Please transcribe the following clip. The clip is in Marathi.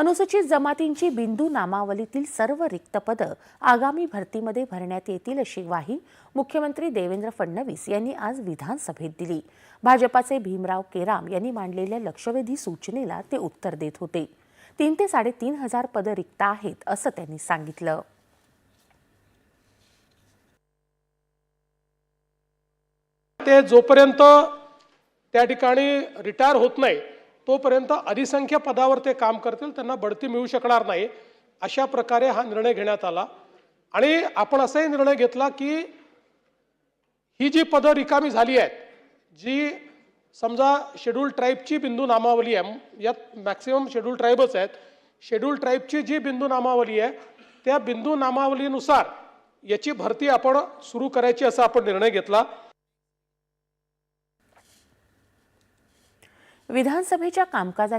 अनुसूचित जमातींची बिंदू नामावलीतील सर्व रिक्त पदं आगामी भरतीमध्ये भरण्यात येतील अशी ग्वाही मुख्यमंत्री देवेंद्र फडणवीस यांनी आज विधानसभेत दिली. भाजपाचे भीमराव केराम यांनी मांडलेल्या लक्षवेधी सूचनेला ते उत्तर देत होते. तीन ते साडेतीन हजार पदं रिक्त आहेत असं त्यांनी सांगितलं. ते जोपर्यंत त्या ठिकाणी रिटायर होत नाही तोपर्यंत अधिसंख्य पदावर ते काम करतील त्यांना बढती मिळू शकणार नाही अशा प्रकारे हा निर्णय घेण्यात आला. आणि आपण असाही निर्णय घेतला की ही जी पदं रिकामी झाली आहेत जी समजा शेड्यूल ट्राईबची बिंदू नामावली आहे यात मॅक्सिमम शेड्यूल ट्राईबच आहेत शेड्यूल ट्राईबची जी बिंदू नामावली आहे त्या बिंदू नामावलीनुसार याची भरती आपण सुरू करायची असा आपण निर्णय घेतला. विधानसभेच्या कामकाजाची